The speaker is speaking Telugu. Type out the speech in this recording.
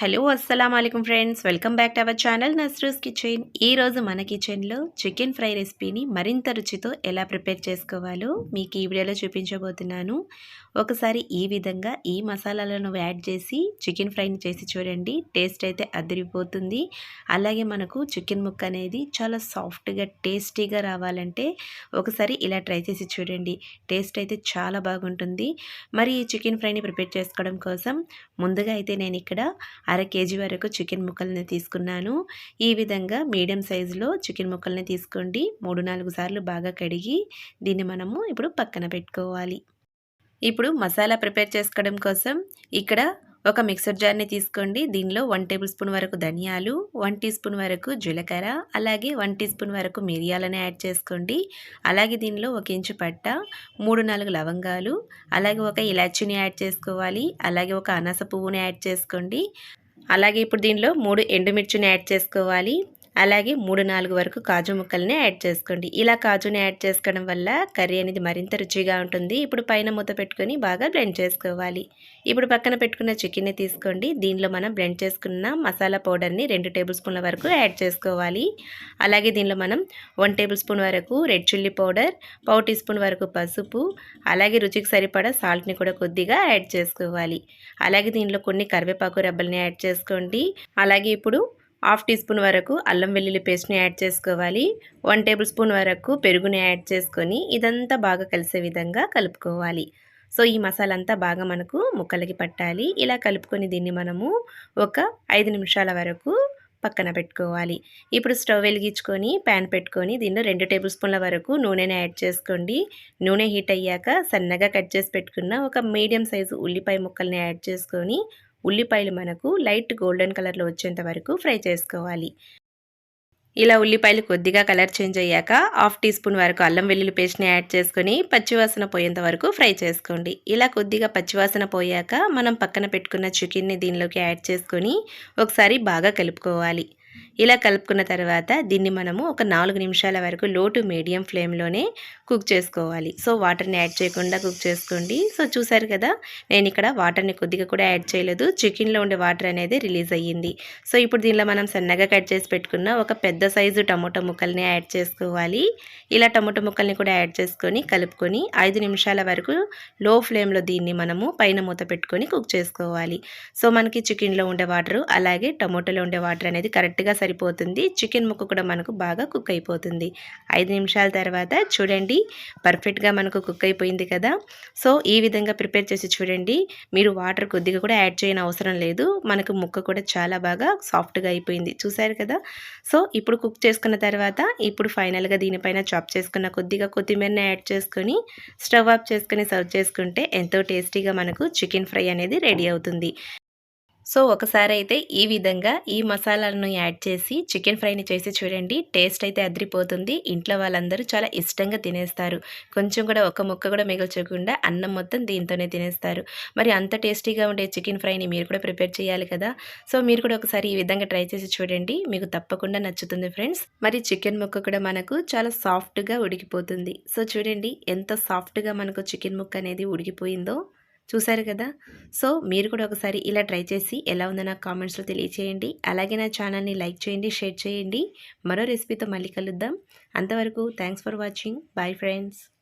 హలో అస్సలం అయికం friends. Welcome back to our channel Nasrus kitchen. ఈరోజు మన కిచెన్లో చికెన్ ఫ్రై రెసిపీని మరింత రుచితో ఎలా ప్రిపేర్ చేసుకోవాలో మీకు ఈ వీడియోలో చూపించబోతున్నాను. ఒకసారి ఈ విధంగా ఈ మసాలాలను యాడ్ చేసి చికెన్ ఫ్రైని చేసి చూడండి. టేస్ట్ అయితే అదిరిపోతుంది. అలాగే మనకు చికెన్ ముక్క అనేది చాలా సాఫ్ట్గా టేస్టీగా రావాలంటే ఒకసారి ఇలా ట్రై చేసి చూడండి. టేస్ట్ అయితే చాలా బాగుంటుంది. మరి ఈ చికెన్ ఫ్రైని ప్రిపేర్ చేసుకోవడం కోసం ముందుగా అయితే నేను ఇక్కడ అర కేజీ వరకు చికెన్ ముక్కల్ని తీసుకున్నాను. ఈ విధంగా మీడియం సైజులో చికెన్ ముక్కల్ని తీసుకోండి. మూడు నాలుగు సార్లు బాగా కడిగి దీన్ని మనము ఇప్పుడు పక్కన పెట్టుకోవాలి. ఇప్పుడు మసాలా ప్రిపేర్ చేసుకోవడం కోసం ఇక్కడ ఒక మిక్సర్ జార్ని తీసుకోండి. దీనిలో వన్ టేబుల్ స్పూన్ వరకు ధనియాలు వన్ టీ స్పూన్ వరకు జీలకర్ర అలాగే వన్ టీ స్పూన్ వరకు మిరియాలను యాడ్ చేసుకోండి. అలాగే దీనిలో ఒక ఇంచు పట్ట మూడు నాలుగు లవంగాలు అలాగే ఒక ఇలాచీని యాడ్ చేసుకోవాలి. అలాగే ఒక అనాస పువ్వుని యాడ్ చేసుకోండి. అలాగే ఇప్పుడు దీనిలో మూడు ఎండుమిర్చిని యాడ్ చేసుకోవాలి. అలాగే మూడు నాలుగు వరకు కాజు ముక్కల్ని యాడ్ చేసుకోండి. ఇలా కాజుని యాడ్ చేసుకోవడం వల్ల కర్రీ అనేది మరింత రుచిగా ఉంటుంది. ఇప్పుడు పైన మూత పెట్టుకొని బాగా బ్లెండ్ చేసుకోవాలి. ఇప్పుడు పక్కన పెట్టుకున్న చికెన్ని తీసుకోండి. దీనిలో మనం బ్లెండ్ చేసుకున్న మసాలా పౌడర్ని రెండు టేబుల్ స్పూన్ల వరకు యాడ్ చేసుకోవాలి. అలాగే దీనిలో మనం వన్ టేబుల్ స్పూన్ వరకు రెడ్ చిల్లీ పౌడర్ పావు టీ స్పూన్ వరకు పసుపు అలాగే రుచికి సరిపడా సాల్ట్ని కూడా కొద్దిగా యాడ్ చేసుకోవాలి. అలాగే దీనిలో కొన్ని కరివేపాకు రెబ్బల్ని యాడ్ చేసుకోండి. అలాగే ఇప్పుడు హాఫ్ టీ స్పూన్ వరకు అల్లం వెల్లుల్లి పేస్ట్ని యాడ్ చేసుకోవాలి. వన్ టేబుల్ స్పూన్ వరకు పెరుగుని యాడ్ చేసుకొని ఇదంతా బాగా కలిసే విధంగా కలుపుకోవాలి. సో ఈ మసాలా అంతా బాగా మనకు ముక్కలకి పట్టాలి. ఇలా కలుపుకొని దీన్ని మనము ఒక ఐదు నిమిషాల వరకు పక్కన పెట్టుకోవాలి. ఇప్పుడు స్టవ్ వెలిగించుకొని ప్యాన్ పెట్టుకొని దీనిలో రెండు టేబుల్ స్పూన్ల వరకు నూనెని యాడ్ చేసుకోండి. నూనె హీట్ అయ్యాక సన్నగా కట్ చేసి పెట్టుకున్న ఒక మీడియం సైజు ఉల్లిపాయ ముక్కల్ని యాడ్ చేసుకొని ఉల్లిపాయలు మనకు లైట్ గోల్డెన్ కలర్లో వచ్చేంత వరకు ఫ్రై చేసుకోవాలి. ఇలా ఉల్లిపాయలు కొద్దిగా కలర్ చేంజ్ అయ్యాక హాఫ్ టీ స్పూన్ వరకు అల్లం వెల్లుల్లి పేస్ట్ని యాడ్ చేసుకొని పచ్చివాసన పోయేంత వరకు ఫ్రై చేసుకోండి. ఇలా కొద్దిగా పచ్చివాసన పోయాక మనం పక్కన పెట్టుకున్న చికెన్ని దీనిలోకి యాడ్ చేసుకొని ఒకసారి బాగా కలుపుకోవాలి. ఇలా కలుపుకున్న తర్వాత దీన్ని మనము ఒక నాలుగు నిమిషాల వరకు లో టు మీడియం ఫ్లేమ్లోనే కుక్ చేసుకోవాలి. సో వాటర్ని యాడ్ చేయకుండా కుక్ చేసుకోండి. సో చూసారు కదా నేను ఇక్కడ వాటర్ని కొద్దిగా కూడా యాడ్ చేయలేదు. చికెన్లో ఉండే వాటర్ అనేది రిలీజ్ అయ్యింది. సో ఇప్పుడు దీనిలో మనం సన్నగా కట్ చేసి పెట్టుకున్న ఒక పెద్ద సైజు టమోటో ముక్కల్ని యాడ్ చేసుకోవాలి. ఇలా టమోటో ముక్కల్ని కూడా యాడ్ చేసుకొని కలుపుకొని ఐదు నిమిషాల వరకు లో ఫ్లేమ్లో దీన్ని మనము పైన మూత పెట్టుకొని కుక్ చేసుకోవాలి. సో మనకి చికెన్లో ఉండే వాటర్ అలాగే టమోటోలో ఉండే వాటర్ అనేది కరెక్ట్గా సరిపోతుంది. చికెన్ ముక్క కూడా మనకు బాగా కుక్ అయిపోతుంది. ఐదు నిమిషాల తర్వాత చూడండి పర్ఫెక్ట్గా మనకు కుక్ అయిపోయింది కదా. సో ఈ విధంగా ప్రిపేర్ చేసి చూడండి. మీరు వాటర్ కొద్దిగా కూడా యాడ్ చేయని అవసరం లేదు. మనకు ముక్క కూడా చాలా బాగా సాఫ్ట్గా అయిపోయింది. చూసారు కదా? సో ఇప్పుడు కుక్ చేసుకున్న తర్వాత ఇప్పుడు ఫైనల్గా దీనిపైన చాప్ చేసుకున్న కొద్దిగా కొత్తిమీరని యాడ్ చేసుకొని స్టవ్ ఆఫ్ చేసుకొని సర్వ్ చేసుకుంటే ఎంతో టేస్టీగా మనకు చికెన్ ఫ్రై అనేది రెడీ అవుతుంది. సో ఒకసారి అయితే ఈ విధంగా ఈ మసాలాలను యాడ్ చేసి చికెన్ ఫ్రైని చేసి చూడండి. టేస్ట్ అయితే అదిరిపోతుంది. ఇంట్లో వాళ్ళందరూ చాలా ఇష్టంగా తినేస్తారు. కొంచెం కూడా ఒక ముక్క కూడా మిగల్చకుండా అన్నం మొత్తం దీంతోనే తినేస్తారు. మరి అంత టేస్టీగా ఉండే చికెన్ ఫ్రైని మీరు కూడా ప్రిపేర్ చేయాలి కదా. సో మీరు కూడా ఒకసారి ఈ విధంగా ట్రై చేసి చూడండి. మీకు తప్పకుండా నచ్చుతుంది ఫ్రెండ్స్. మరి చికెన్ ముక్క కూడా మనకు చాలా సాఫ్ట్గా ఉడికిపోతుంది. సో చూడండి ఎంత సాఫ్ట్గా మనకు చికెన్ ముక్క అనేది ఉడికిపోయిందో. చూసారు కదా? సో మీరు కూడా ఒకసారి ఇలా ట్రై చేసి ఎలా ఉందో నాకు కామెంట్స్లో తెలియచేయండి. అలాగే నా ఛానల్ని లైక్ చేయండి షేర్ చేయండి. మరో రెసిపీతో మళ్ళీ కలుద్దాం. అంతవరకు thanks for watching. Bye friends.